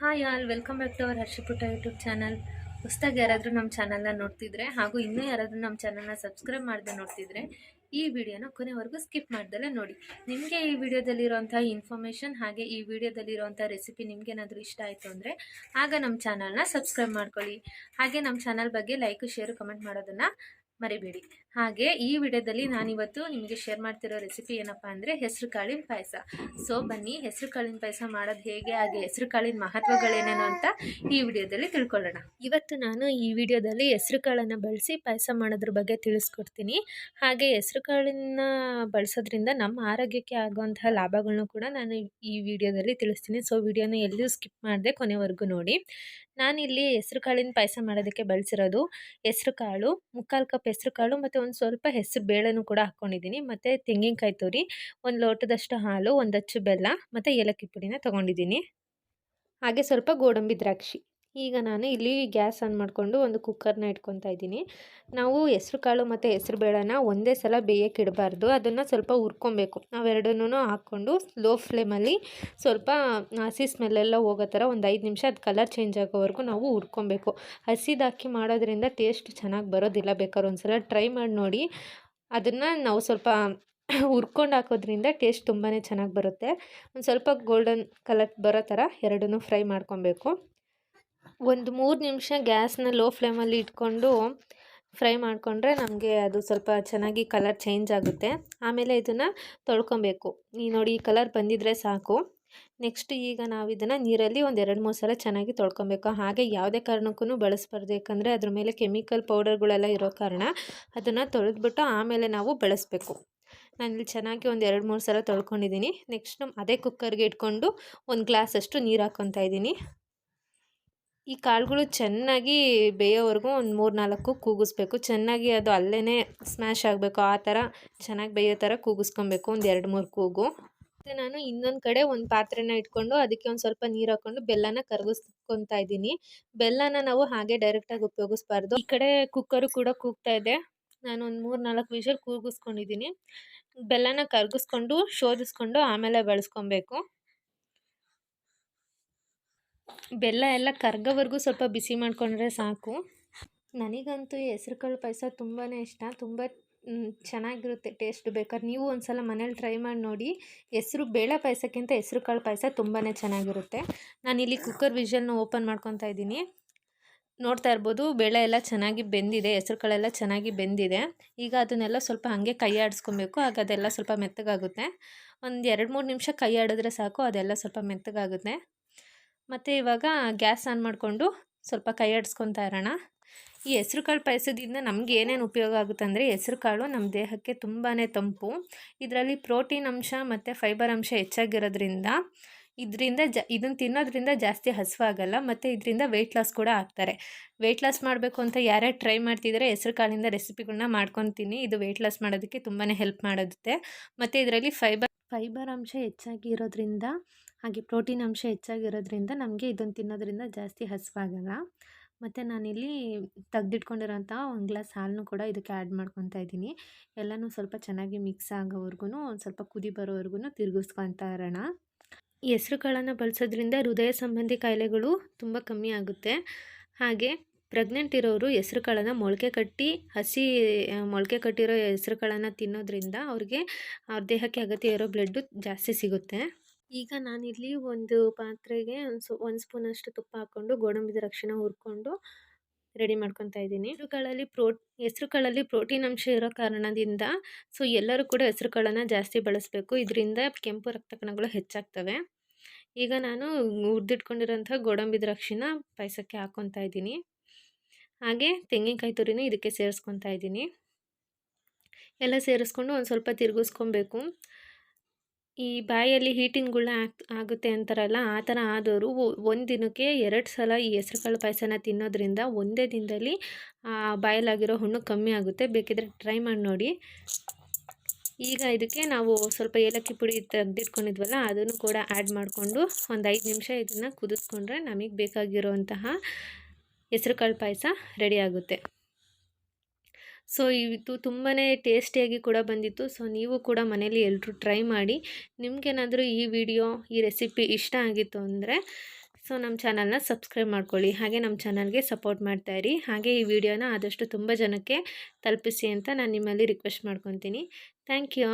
Hi all welcome back to our Harshaputta YouTube channel ಹೊಸ್ದಾಗಿ ಯಾರಾದರೂ ನಮ್ಮ ಚಾನಲ್ನ ನೋಡ್ತಿದ್ರೆ ಹಾಗೂ ಇನ್ನೂ ಯಾರಾದರೂ ನಮ್ಮ ಚಾನಲ್ನ ಸಬ್ಸ್ಕ್ರೈಬ್ ಮಾಡದೆ ನೋಡ್ತಿದ್ರೆ, ಈ ವಿಡಿಯೋನ ಕೊನೆವರೆಗೂ ಸ್ಕಿಪ್ ಮಾಡ್ದಲೇ ನೋಡಿ. ನಿಮಗೆ ಈ ವಿಡಿಯೋದಲ್ಲಿರುವಂಥ ಇನ್ಫಾರ್ಮೇಷನ್ ಹಾಗೆ ಈ ವಿಡಿಯೋದಲ್ಲಿರುವಂಥ ರೆಸಿಪಿ ನಿಮಗೇನಾದರೂ ಇಷ್ಟ ಆಯಿತು ಅಂದರೆ, ಆಗ ನಮ್ಮ ಚಾನಲ್ನ ಸಬ್ಸ್ಕ್ರೈಬ್ ಮಾಡ್ಕೊಳ್ಳಿ. ಹಾಗೆ ನಮ್ಮ ಚಾನಲ್ ಬಗ್ಗೆ ಲೈಕ್ ಶೇರು ಕಮೆಂಟ್ ಮಾಡೋದನ್ನು ಮರಿಬೇಡಿ. ಹಾಗೆ ಈ ವಿಡಿಯೋದಲ್ಲಿ ನಾನಿವತ್ತು ನಿಮಗೆ ಶೇರ್ ಮಾಡ್ತಿರೋ ರೆಸಿಪಿ ಏನಪ್ಪ ಅಂದರೆ ಹೆಸರು ಕಾಳಿನ ಪಾಯಸ. ಸೊ ಬನ್ನಿ ಹೆಸರು ಕಾಳಿನ ಪಾಯಸ ಮಾಡೋದು ಹೇಗೆ, ಹಾಗೆ ಹೆಸರು ಕಾಳಿನ ಮಹತ್ವಗಳೇನೇನು ಅಂತ ಈ ವಿಡಿಯೋದಲ್ಲಿ ತಿಳ್ಕೊಳ್ಳೋಣ. ಇವತ್ತು ನಾನು ಈ ವಿಡಿಯೋದಲ್ಲಿ ಹೆಸರು ಕಾಳನ್ನು ಬಳಸಿ ಪಾಯಸ ಮಾಡೋದ್ರ ಬಗ್ಗೆ ತಿಳಿಸ್ಕೊಡ್ತೀನಿ. ಹಾಗೆ ಹೆಸರು ಕಾಳಿನ ಬಳಸೋದ್ರಿಂದ ನಮ್ಮ ಆರೋಗ್ಯಕ್ಕೆ ಆಗುವಂತಹ ಲಾಭಗಳನ್ನೂ ಕೂಡ ನಾನು ಈ ವಿಡಿಯೋದಲ್ಲಿ ತಿಳಿಸ್ತೀನಿ. ಸೊ ವಿಡಿಯೋನ ಎಲ್ಲೂ ಸ್ಕಿಪ್ ಮಾಡದೆ ಕೊನೆವರೆಗೂ ನೋಡಿ. ನಾನಿಲ್ಲಿ ಹೆಸರು ಕಾಳಿನ ಪಾಯಸ ಮಾಡೋದಕ್ಕೆ ಬಳಸಿರೋದು ಹೆಸರು ಕಾಳು, ಮುಕ್ಕಾಲು ಕಪ್ ಹೆಸರು ಕಾಳು ಮತ್ತು ಒಂದು ಸ್ವಲ್ಪ ಹೆಸರು ಬೇಳೆನೂ ಕೂಡ ಹಾಕ್ಕೊಂಡಿದ್ದೀನಿ. ಮತ್ತು ತೆಂಗಿನಕಾಯಿ ತುರಿ, ಒಂದು ಲೋಟದಷ್ಟು ಹಾಲು, ಒಂದು ಅಚ್ಚು ಬೆಲ್ಲ ಮತ್ತು ಏಲಕ್ಕಿ ಪುಡಿನ ತೊಗೊಂಡಿದ್ದೀನಿ. ಹಾಗೆ ಸ್ವಲ್ಪ ಗೋಡಂಬಿ ದ್ರಾಕ್ಷಿ. ಈಗ ನಾನು ಇಲ್ಲಿ ಗ್ಯಾಸ್ ಆನ್ ಮಾಡಿಕೊಂಡು ಒಂದು ಕುಕ್ಕರ್ನ ಇಟ್ಕೊತಾ ಇದ್ದೀನಿ. ನಾವು ಹೆಸ್ರು ಕಾಳು ಮತ್ತು ಹೆಸ್ರು ಬೇಳೆನ ಒಂದೇ ಸಲ ಬೇಯಕ್ಕೆ ಇಡಬಾರ್ದು. ಅದನ್ನು ಸ್ವಲ್ಪ ಹುರ್ಕೊಬೇಕು. ನಾವೆರಡನ್ನೂ ಹಾಕ್ಕೊಂಡು ಲೋ ಫ್ಲೇಮಲ್ಲಿ ಸ್ವಲ್ಪ ಹಸಿ ಸ್ಮೆಲ್ಲೆಲ್ಲ ಹೋಗೋ ಥರ ಒಂದು ಐದು ನಿಮಿಷ ಅದು ಕಲರ್ ಚೇಂಜ್ ಆಗೋವರೆಗೂ ನಾವು ಹುರ್ಕೊಬೇಕು. ಹಸಿದಾಕಿ ಮಾಡೋದ್ರಿಂದ ಟೇಸ್ಟ್ ಚೆನ್ನಾಗಿ ಬರೋದಿಲ್ಲ ಬೇಕಾದ್ರೆ ಒಂದು ಸಲ ಟ್ರೈ ಮಾಡಿ ನೋಡಿ. ಅದನ್ನು ನಾವು ಸ್ವಲ್ಪ ಹುರ್ಕೊಂಡು ಹಾಕೋದ್ರಿಂದ ಟೇಸ್ಟ್ ತುಂಬಾ ಚೆನ್ನಾಗಿ ಬರುತ್ತೆ. ಒಂದು ಸ್ವಲ್ಪ ಗೋಲ್ಡನ್ ಕಲರ್ ಬರೋ ಥರ ಎರಡನ್ನೂ ಫ್ರೈ ಮಾಡ್ಕೊಬೇಕು. ಒಂದು ಮೂರು ನಿಮಿಷ ಗ್ಯಾಸ್ನ ಲೋ ಫ್ಲೇಮಲ್ಲಿ ಇಟ್ಕೊಂಡು ಫ್ರೈ ಮಾಡಿಕೊಂಡ್ರೆ ನಮಗೆ ಅದು ಸ್ವಲ್ಪ ಚೆನ್ನಾಗಿ ಕಲರ್ ಚೇಂಜ್ ಆಗುತ್ತೆ. ಆಮೇಲೆ ಇದನ್ನು ತೊಳ್ಕೊಬೇಕು. ಈ ನೋಡಿ ಈ ಕಲರ್ ಬಂದಿದ್ರೆ ಸಾಕು. ನೆಕ್ಸ್ಟ್ ಈಗ ನಾವು ಇದನ್ನು ನೀರಲ್ಲಿ ಒಂದು ಎರಡು ಮೂರು ಸಲ ಚೆನ್ನಾಗಿ ತೊಳ್ಕೊಬೇಕು. ಹಾಗೆ ಯಾವುದೇ ಕಾರಣಕ್ಕೂ ಬಳಸ್ಬಾರ್ದು. ಯಾಕಂದರೆ ಅದ್ರ ಮೇಲೆ ಕೆಮಿಕಲ್ ಪೌಡರ್ಗಳೆಲ್ಲ ಇರೋ ಕಾರಣ ಅದನ್ನು ತೊಳೆದ್ಬಿಟ್ಟು ಆಮೇಲೆ ನಾವು ಬಳಸಬೇಕು. ನಾನಿಲ್ಲಿ ಚೆನ್ನಾಗಿ ಒಂದು ಎರಡು ಮೂರು ಸಲ ತೊಳ್ಕೊಂಡಿದ್ದೀನಿ. ನೆಕ್ಸ್ಟ್ ಅದೇ ಕುಕ್ಕರ್ಗೆ ಇಟ್ಕೊಂಡು ಒಂದು ಗ್ಲಾಸಷ್ಟು ನೀರು ಹಾಕ್ಕೊತಾ ಇದ್ದೀನಿ. ಈ ಕಾಳುಗಳು ಚೆನ್ನಾಗಿ ಬೇಯೋವರೆಗೂ ಒಂದು ಮೂರು ನಾಲ್ಕು ಕೂಗಿಸ್ಬೇಕು. ಚೆನ್ನಾಗಿ ಅದು ಅಲ್ಲೇ ಸ್ಮ್ಯಾಶ್ ಆಗಬೇಕು. ಆ ಥರ ಚೆನ್ನಾಗಿ ಬೇಯೋ ಥರ ಕೂಗಿಸ್ಕೊಬೇಕು. ಒಂದು ಎರಡು ಮೂರು ಕೂಗು. ಮತ್ತು ನಾನು ಇನ್ನೊಂದು ಕಡೆ ಒಂದು ಪಾತ್ರೆನ ಇಟ್ಕೊಂಡು ಅದಕ್ಕೆ ಒಂದು ಸ್ವಲ್ಪ ನೀರು ಹಾಕ್ಕೊಂಡು ಬೆಲ್ಲನ ಕರಗಿಸ್ಕೊತಾ ಇದ್ದೀನಿ. ಬೆಲ್ಲನ ನಾವು ಹಾಗೆ ಡೈರೆಕ್ಟಾಗಿ ಉಪಯೋಗಿಸ್ಬಾರ್ದು. ಈ ಕಡೆ ಕುಕ್ಕರು ಕೂಡ ಕೂಗ್ತಾ ಇದೆ. ನಾನು ಒಂದು ಮೂರು ನಾಲ್ಕು ವಿಷಲ್ ಕೂಗಿಸ್ಕೊಂಡಿದ್ದೀನಿ. ಬೆಲ್ಲನ ಕರಗಿಸ್ಕೊಂಡು, ಶೋಧಿಸ್ಕೊಂಡು ಆಮೇಲೆ ಬಳಸ್ಕೊಬೇಕು. ಬೆಲ್ಲ ಎಲ್ಲ ಕರ್ಗೋವರೆಗೂ ಸ್ವಲ್ಪ ಬಿಸಿ ಮಾಡಿಕೊಂಡ್ರೆ ಸಾಕು. ನನಗಂತೂ ಹೆಸ್ರು ಕಾಳು ಪಾಯಸ ತುಂಬಾ ಇಷ್ಟ. ತುಂಬ ಚೆನ್ನಾಗಿರುತ್ತೆ, ಟೇಸ್ಟ್ ಬೇಕಾದ್ರೆ. ನೀವು ಒಂದು ಸಲ ಮನೇಲಿ ಟ್ರೈ ಮಾಡಿ ನೋಡಿ. ಹೆಸರು ಬೇಳೆ ಪಾಯಸಕ್ಕಿಂತ ಹೆಸ್ರು ಕಾಳು ಪಾಯಸ ತುಂಬಾ ಚೆನ್ನಾಗಿರುತ್ತೆ. ನಾನಿಲ್ಲಿ ಕುಕ್ಕರ್ ವಿಷಲ್ನ ಓಪನ್ ಮಾಡ್ಕೊತಾ ಇದ್ದೀನಿ. ನೋಡ್ತಾ ಇರ್ಬೋದು, ಬೇಳೆ ಎಲ್ಲ ಚೆನ್ನಾಗಿ ಬೆಂದಿದೆ ಹೆಸ್ರು ಕಾಳೆಲ್ಲ ಚೆನ್ನಾಗಿ ಬೆಂದಿದೆ. ಈಗ ಅದನ್ನೆಲ್ಲ ಸ್ವಲ್ಪ ಹಾಗೆ ಕೈ ಆಡಿಸ್ಕೊಬೇಕು. ಆಗ ಅದೆಲ್ಲ ಸ್ವಲ್ಪ ಮೆತ್ತಗಾಗುತ್ತೆ. ಒಂದು ಎರಡು ಮೂರು ನಿಮಿಷ ಕೈ ಆಡಿದ್ರೆ ಸಾಕು, ಅದೆಲ್ಲ ಸ್ವಲ್ಪ ಮೆತ್ತಗಾಗುತ್ತೆ. ಮತ್ತು ಇವಾಗ ಗ್ಯಾಸ್ ಆನ್ ಮಾಡಿಕೊಂಡು ಸ್ವಲ್ಪ ಕೈ ಆಡಿಸ್ಕೊತಾ ಇರೋಣ. ಈ ಹೆಸ್ರು ಕಾಳು ಪಾಯಸದಿಂದ ನಮ್ಗೆ ಏನೇನು ಉಪಯೋಗ ಆಗುತ್ತೆ ಅಂದರೆ ಹೆಸ್ರು ಕಾಳು ನಮ್ಮ ದೇಹಕ್ಕೆ ತುಂಬಾ ತಂಪು. ಇದರಲ್ಲಿ ಪ್ರೋಟೀನ್ ಅಂಶ ಮತ್ತು ಫೈಬರ್ ಅಂಶ ಹೆಚ್ಚಾಗಿರೋದ್ರಿಂದ ಇದರಿಂದ ಜ ಇದನ್ನು ತಿನ್ನೋದ್ರಿಂದ ಜಾಸ್ತಿ ಹಸುವಾಗಲ್ಲ ಮತ್ತು ಇದರಿಂದ ವೆಯ್ಟ್ ಲಾಸ್ ಕೂಡ ಆಗ್ತಾರೆ. ವೆಯ್ಟ್ ಲಾಸ್ ಮಾಡಬೇಕು ಅಂತ ಯಾರ್ಯಾರು ಟ್ರೈ ಮಾಡ್ತಿದ್ರೆ ಹೆಸ್ರು ಕಾಳಿಂದ ರೆಸಿಪಿಗಳನ್ನ ಮಾಡ್ಕೊತೀನಿ. ಇದು ವೆಯ್ಟ್ ಲಾಸ್ ಮಾಡೋದಕ್ಕೆ ತುಂಬಾ ಹೆಲ್ಪ್ ಮಾಡುತ್ತೆ ಮತ್ತು ಇದರಲ್ಲಿ ಫೈಬರ್ ಫೈಬರ್ ಅಂಶ ಹೆಚ್ಚಾಗಿ ಇರೋದ್ರಿಂದ ಹಾಗೆ ಪ್ರೋಟೀನ್ ಅಂಶ ಹೆಚ್ಚಾಗಿರೋದ್ರಿಂದ ನಮಗೆ ಇದನ್ನು ತಿನ್ನೋದ್ರಿಂದ ಜಾಸ್ತಿ ಹಸಿವಾಗಲ್ಲ. ಮತ್ತು ನಾನಿಲ್ಲಿ ತೆಗ್ದಿಟ್ಕೊಂಡಿರೋಂಥ ಒಂದು ಗ್ಲಾಸ್ ಹಾಲನ್ನು ಕೂಡ ಇದಕ್ಕೆ ಆ್ಯಡ್ ಮಾಡ್ಕೊತಾ ಇದ್ದೀನಿ. ಎಲ್ಲನೂ ಸ್ವಲ್ಪ ಚೆನ್ನಾಗಿ ಮಿಕ್ಸ್ ಆಗೋವರೆಗೂ ಒಂದು ಸ್ವಲ್ಪ ಕುದಿ ಬರೋವರೆಗೂ ತಿರುಗಿಸ್ಕೊತಾ ಇರೋಣ. ಈ ಹೆಸರುಕಾಳನ್ನ ಬಳಸೋದ್ರಿಂದ ಹೃದಯ ಸಂಬಂಧಿ ಕಾಯಿಲೆಗಳು ತುಂಬ ಕಮ್ಮಿ ಆಗುತ್ತೆ. ಹಾಗೆ ಪ್ರೆಗ್ನೆಂಟ್ ಇರೋರು ಹೆಸ್ರು ಕಾಳನ್ನು ಮೊಳಕೆ ಕಟ್ಟಿ, ಹಸಿ ಮೊಳಕೆ ಕಟ್ಟಿರೋ ಹೆಸ್ರು ಕಾಳನ್ನು ತಿನ್ನೋದ್ರಿಂದ ಅವ್ರಿಗೆ, ಅವ್ರ ದೇಹಕ್ಕೆ ಅಗತ್ಯ ಇರೋ ಬ್ಲಡ್ಡು ಜಾಸ್ತಿ ಸಿಗುತ್ತೆ. ಈಗ ನಾನಿಲ್ಲಿ ಒಂದು ಪಾತ್ರೆಗೆ ಒಂದು ಒಂದು ಸ್ಪೂನಷ್ಟು ತುಪ್ಪ ಹಾಕ್ಕೊಂಡು ಗೋಡಂಬಿ ದ್ರಾಕ್ಷಿನ ಹುರ್ಕೊಂಡು ರೆಡಿ ಮಾಡ್ಕೊತಾ ಇದ್ದೀನಿ. ಹೆಸರುಗಳಲ್ಲಿ ಕಾಳಲ್ಲಿ ಪ್ರೋ ಹೆಸ್ರು ಕಾಳಲ್ಲಿ ಪ್ರೋಟೀನ್ ಅಂಶ ಇರೋ ಕಾರಣದಿಂದ ಸೊ ಎಲ್ಲರೂ ಕೂಡ ಹೆಸರುಗಳನ್ನು ಜಾಸ್ತಿ ಬಳಸಬೇಕು. ಇದರಿಂದ ಕೆಂಪು ರಕ್ತ ಕಣಗಳು ಹೆಚ್ಚಾಗ್ತವೆ. ಈಗ ನಾನು ಹುರಿದಿಟ್ಕೊಂಡಿರೋಂಥ ಗೋಡಂಬಿ ದ್ರಾಕ್ಷಿನ ಪಾಯಸಕ್ಕೆ ಹಾಕ್ಕೊತಾ ಇದ್ದೀನಿ. ಹಾಗೆ ತೆಂಗಿನಕಾಯಿ ತುರಿನ ಇದಕ್ಕೆ ಸೇರಿಸ್ಕೊತಾ ಇದ್ದೀನಿ. ಎಲ್ಲ ಸೇರಿಸ್ಕೊಂಡು ಒಂದು ಸ್ವಲ್ಪ ತಿರುಗಿಸ್ಕೊಬೇಕು. ಈ ಬಾಯಲ್ಲಿ ಹೀಟಿಂಗ್ಗಳನ್ನ ಆಗ್, ಆಗುತ್ತೆ ಅಂತಾರಲ್ಲ, ಆ ಥರ ಆದವರು ಒಂದು ದಿನಕ್ಕೆ ಎರಡು ಸಲ ಈ ಹೆಸ್ರುಕಾಳು ಪಾಯಸನ ತಿನ್ನೋದ್ರಿಂದ ಒಂದೇ ದಿನದಲ್ಲಿ ಬಾಯಲ್ಲಾಗಿರೋ ಹುಣ್ಣು ಕಮ್ಮಿ ಆಗುತ್ತೆ. ಬೇಕಿದ್ರೆ ಟ್ರೈ ಮಾಡಿ ನೋಡಿ. ಈಗ ಇದಕ್ಕೆ ನಾವು ಸ್ವಲ್ಪ ಏಲಕ್ಕಿ ಪುಡಿ ತೆಗೆದಿಟ್ಕೊಂಡಿದ್ವಲ್ಲ, ಅದನ್ನು ಕೂಡ ಆ್ಯಡ್ ಮಾಡಿಕೊಂಡು ಒಂದು ಐದು ನಿಮಿಷ ಇದನ್ನು ಕುದಿಸ್ಕೊಂಡ್ರೆ ನಮಗೆ ಬೇಕಾಗಿರುವಂತಹ ಹೆಸ್ರುಕಾಳು ಪಾಯಸ ರೆಡಿ ಆಗುತ್ತೆ. ಸೊ ಇದು ತುಂಬಾ ಟೇಸ್ಟಿಯಾಗಿ ಕೂಡ ಬಂದಿತ್ತು. ಸೊ ನೀವು ಕೂಡ ಮನೇಲಿ ಎಲ್ಲರೂ ಟ್ರೈ ಮಾಡಿ. ನಿಮಗೇನಾದರೂ ಈ ವಿಡಿಯೋ ಈ ರೆಸಿಪಿ ಇಷ್ಟ ಆಗಿತ್ತು ಅಂದರೆ ಸೊ ನಮ್ಮ ಚಾನಲ್ನ ಸಬ್ಸ್ಕ್ರೈಬ್ ಮಾಡ್ಕೊಳ್ಳಿ. ಹಾಗೆ ನಮ್ಮ ಚಾನಲ್ಗೆ ಸಪೋರ್ಟ್ ಮಾಡ್ತಾಯಿರಿ ಹಾಗೆ ಈ ವಿಡಿಯೋನ ಆದಷ್ಟು ತುಂಬ ಜನಕ್ಕೆ ತಲುಪಿಸಿ ಅಂತ ನಾನು ನಿಮ್ಮಲ್ಲಿ ರಿಕ್ವೆಸ್ಟ್ ಮಾಡ್ಕೊತೀನಿ. Thank you